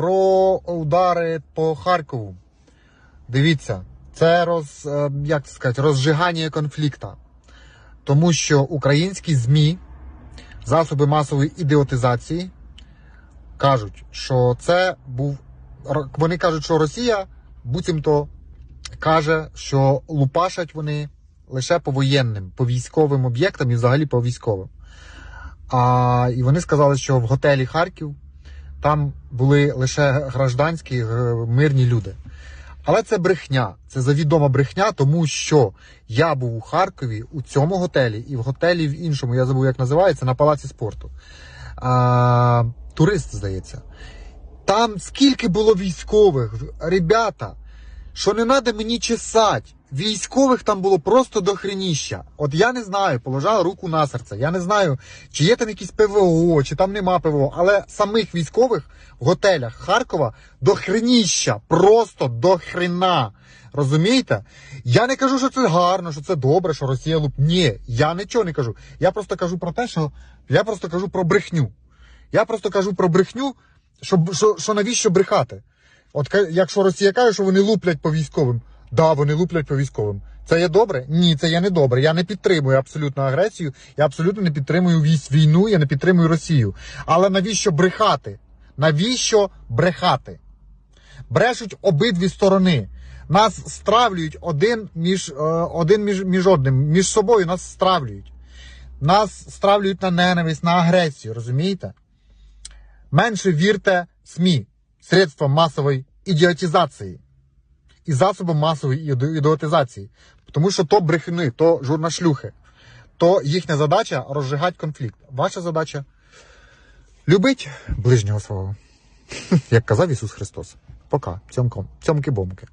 про удари по Харкову. Дивіться, це роз, е, як сказати, розжигання конфлікту. Тому що українські ЗМІ, засоби масової ідіотизації, кажуть, що це був. Вони кажуть, що Росія буцімто каже, що лупашать вони лише по воєнним, по військовим об'єктам і взагалі по військовим. А, і вони сказали, що в готелі Харків там були лише гражданські е, мирні люди. Але це брехня, це завідома брехня, тому що я був у Харкові у цьому готелі і в готелі в іншому, я забув, як називається, на палаці спорту. А, турист, здається. Там скільки було військових, ребята, що не треба мені чесать. Військових там було просто до хреніща. От я не знаю, положа руку на серце. Я не знаю, чи є там якісь ПВО, чи там нема ПВО, але самих військових в готелях Харкова до хреніща, просто до хрена. Розумієте? Я не кажу, що це гарно, що це добре, що Росія луп. Ні, я нічого не кажу. Я просто кажу про те, що я просто кажу про брехню. Я просто кажу про брехню, що, що, що навіщо брехати? От якщо Росія каже, що вони луплять по військовим, да, вони луплять по військовим. Це є добре? Ні, це є не добре. Я не підтримую абсолютно агресію, я абсолютно не підтримую війну, я не підтримую Росію. Але навіщо брехати? Навіщо брехати? Брешуть обидві сторони. Нас стравлюють один між, е, один між, між одним, між собою нас стравлюють. Нас стравлюють на ненависть, на агресію, розумієте? Менше вірте СМІ, средствам масової ідіотизації і засоби масової ідеотизації. Тому що то брехни, то журнашлюхи, то їхня задача розжигати конфлікт. Ваша задача любить ближнього свого. Як казав Ісус Христос. Пока. Цьомки-бомки.